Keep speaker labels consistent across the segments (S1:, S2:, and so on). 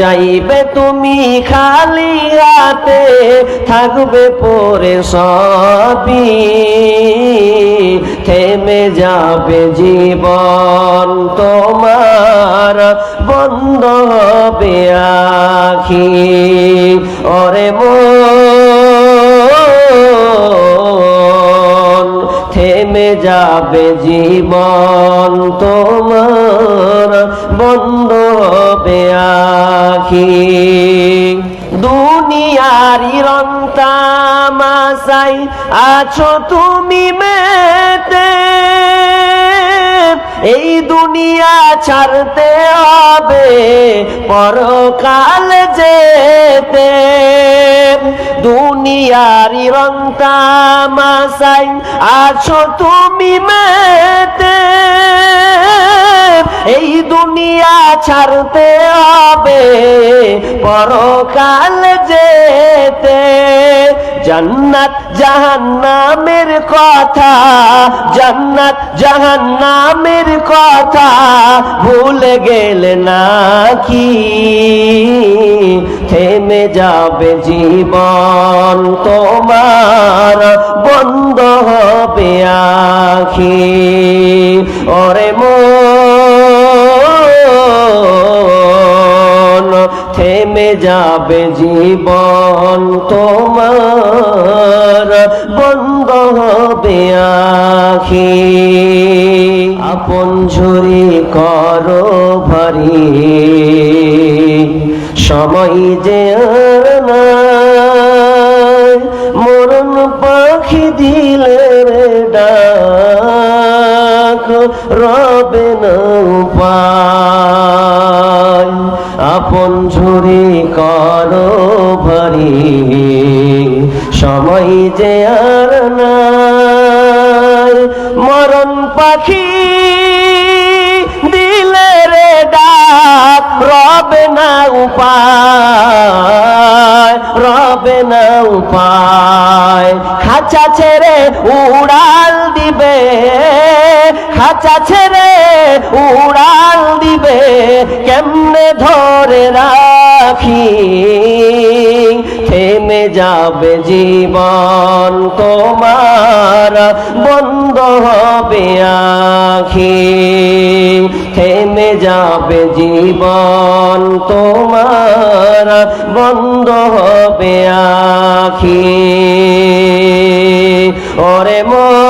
S1: যাইবে তুমি খালি হাতে থাকবে পরে সবই। থেমে যাবে জীবন তোমার, বন্ধ হবে আখি। ওরে মন, থেমে যাবে জীবন তোমার, বন্ধ হবে দুনিয়ারি রন্তামাশাই আছো তুমি মেতে। এই দুনিয়া ছাড়তে হবে, পরকাল যেতে। দুনিয়ারি রন্তামাশাই আছো তুমি মেতে। ছাড়তে হবে, পরকাল যেতে। জান্নাত জাহান্নামের কথা, জান্নাত জাহান্নামের কথা ভুলে গেলে নাকি? থেমে যাবে জীবন, তোমার বন্ধ হবে আখি। ওরে মন থেমে যাবে জীবন তোমার, বন্ধ হবে আখি। আপন ঝুরি করো ভারী। সময় যে মরণ পাখি দিলে রে ডাক, রবে না আপন ঝুরি করো ভারী। সময় যে আর নাই। মরণ পাখি দিলে রে ডাক, রবে না উপায়, রবে না উপায়। খাঁচা ছেড়ে উড়াল দিবে, খাঁচা ছেড়ে উড়াল কেমনে ধরে রাখি? থেমে যাবে জীবন তোমার, বন্ধ হবে আখি। থেমে যাবে জীবন তোমার, বন্ধ হবে আখি। ওরে মন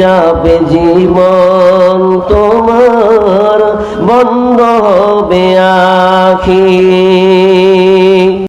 S1: যাবে জীবন তোমার বন্ধ হবে